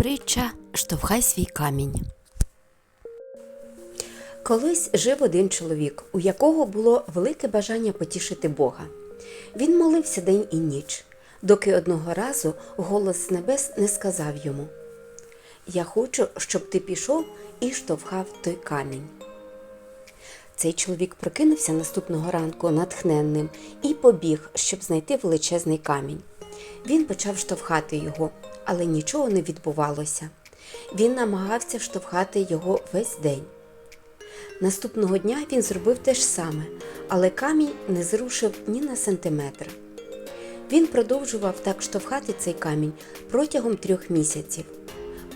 Притча Штовхай свій камінь. Колись жив один чоловік, у якого було велике бажання потішити Бога. Він молився день і ніч, доки одного разу голос з небес не сказав йому: Я хочу, щоб ти пішов і штовхав той камінь. Цей чоловік прокинувся наступного ранку натхненним і побіг, щоб знайти величезний камінь. Він почав штовхати його, але нічого не відбувалося. Він намагався штовхати його весь день. Наступного дня він зробив те ж саме, але камінь не зрушив ні на сантиметр. Він продовжував так штовхати цей камінь протягом трьох місяців,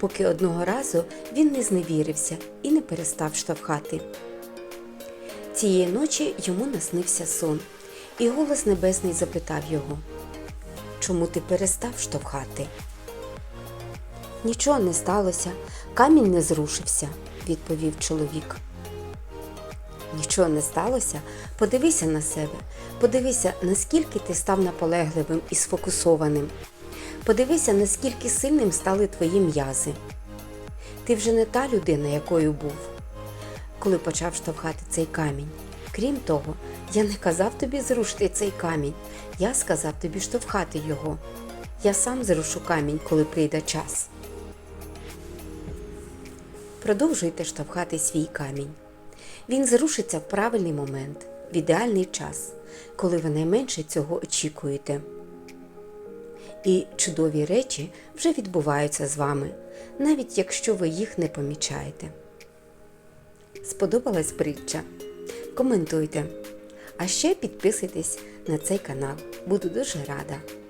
поки одного разу він не зневірився і не перестав штовхати. Цієї ночі йому наснився сон, і голос небесний запитав його Чому ти перестав штовхати? Нічого не сталося, камінь не зрушився, відповів чоловік. Нічого не сталося, подивися на себе, подивися, наскільки ти став наполегливим і сфокусованим. Подивися, наскільки сильним стали твої м'язи. Ти вже не та людина, якою був, коли почав штовхати цей камінь. Крім того, я не казав тобі зрушити цей камінь, я сказав тобі штовхати його. Я сам зрушу камінь, коли прийде час. Продовжуйте штовхати свій камінь. Він зрушиться в правильний момент, в ідеальний час, коли ви найменше цього очікуєте. І чудові речі вже відбуваються з вами, навіть якщо ви їх не помічаєте. Сподобалась притча? Коментуйте. А ще підписуйтесь на цей канал. Буду дуже рада.